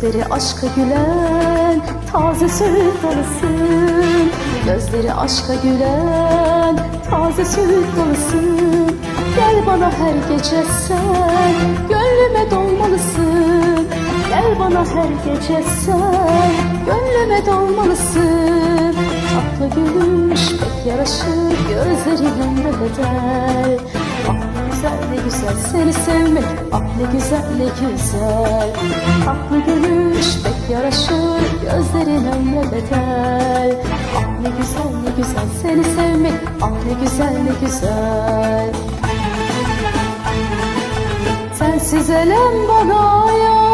Gözleri aşka gülen taze süt dalısın Gözleri aşka gülen taze süt dalısın Gel bana her gece sen gönlüme dolmalısın. Gel bana her gece sen gönlüme dolmalısın. Tatlı gülüş pek yaraşır gözlerin ömre bedel güzel seni sevmek Ah ne güzel ne güzel. Tatlı gülüş pek yaraşır gözlerin ömre bedel Ah ne güzel ne güzel seni sevmek Ah ne güzel ne güzel. Sensiz elem bana yar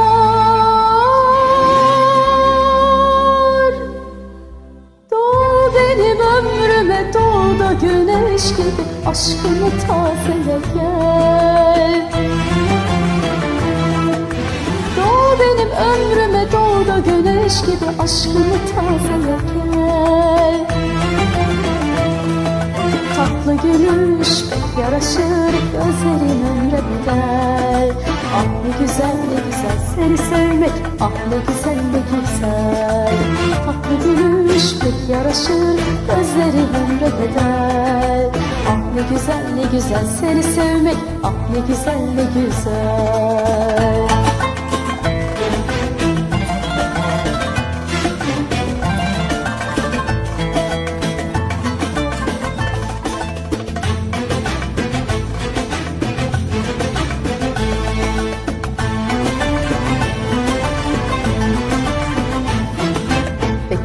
güneş gibi Aşkımı tazele gel. Doğ benim ömrüme doğ da güneş gibi Aşkımı tazele gel. Tatlı gülüş pek yaraşır gözlerin ömre bedel Ah ne güzel ne güzel seni sevmek Ah ne güzel ne güzel pek yaraşır gözlerin ömre bedel. Ah ne güzel ne güzel seni sevmek Ah ne güzel ne güzel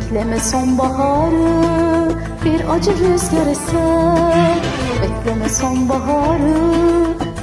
Bekleme sonbaharı bir acı rüzgar eser Bekleme sonbaharı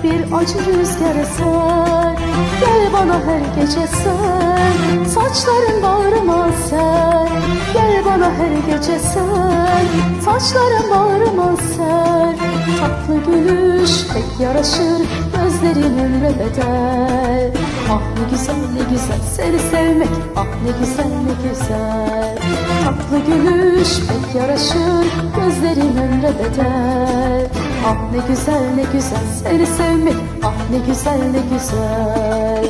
bir acı rüzgar eser Gel bana her gece sen saçların bağrıma ser Gel bana her gece sen saçların bağrıma ser Tatlı gülüş pek yaraşır gözlerin ömre bedel Ah ne güzel ne güzel. Seni sevmek Ah ne güzel ne güzel. Tatlı gülüş pek yaraşır Gözlerin ömre bedel. Ah ne güzel ne güzel. Seni sevmek Ah ne güzel ne güzel.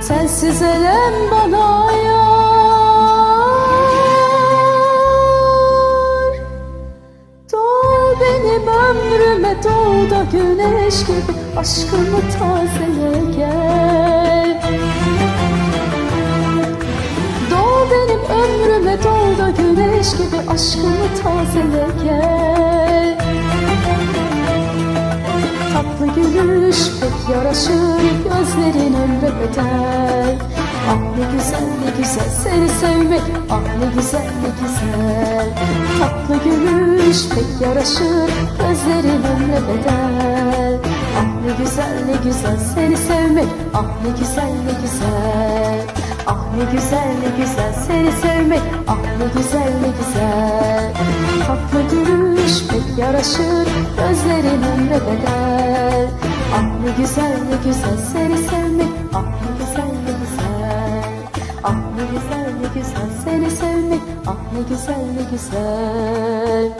Sensiz elem bana benim ömrüme doğ da güneş gibi Aşkımı tazele gel. Doğ benim ömrüme doğ da güneş gibi Aşkımı tazele gel. Tatlı gülüş pek yaraşır gözlerin ömre bedel Ah ne güzel ne güzel. Seni sevmek Ah ne güzel ne güzel. Tatlı gülüş pek yaraşır gözlerin ömre bedel. Ah ne güzel ne güzel. Seni sevmek Ah ne güzel ne güzel. Ah ne güzel ne güzel. Seni sevmek Ah ne güzel ne güzel. Tatlı gülüş pek yaraşır Gözlerin ömre bedel. Ah ne güzel ne güzel. Seni sevmek Ah ne güzel ne güzel ne güzel. Seni sevmek Ah ne güzel ne güzel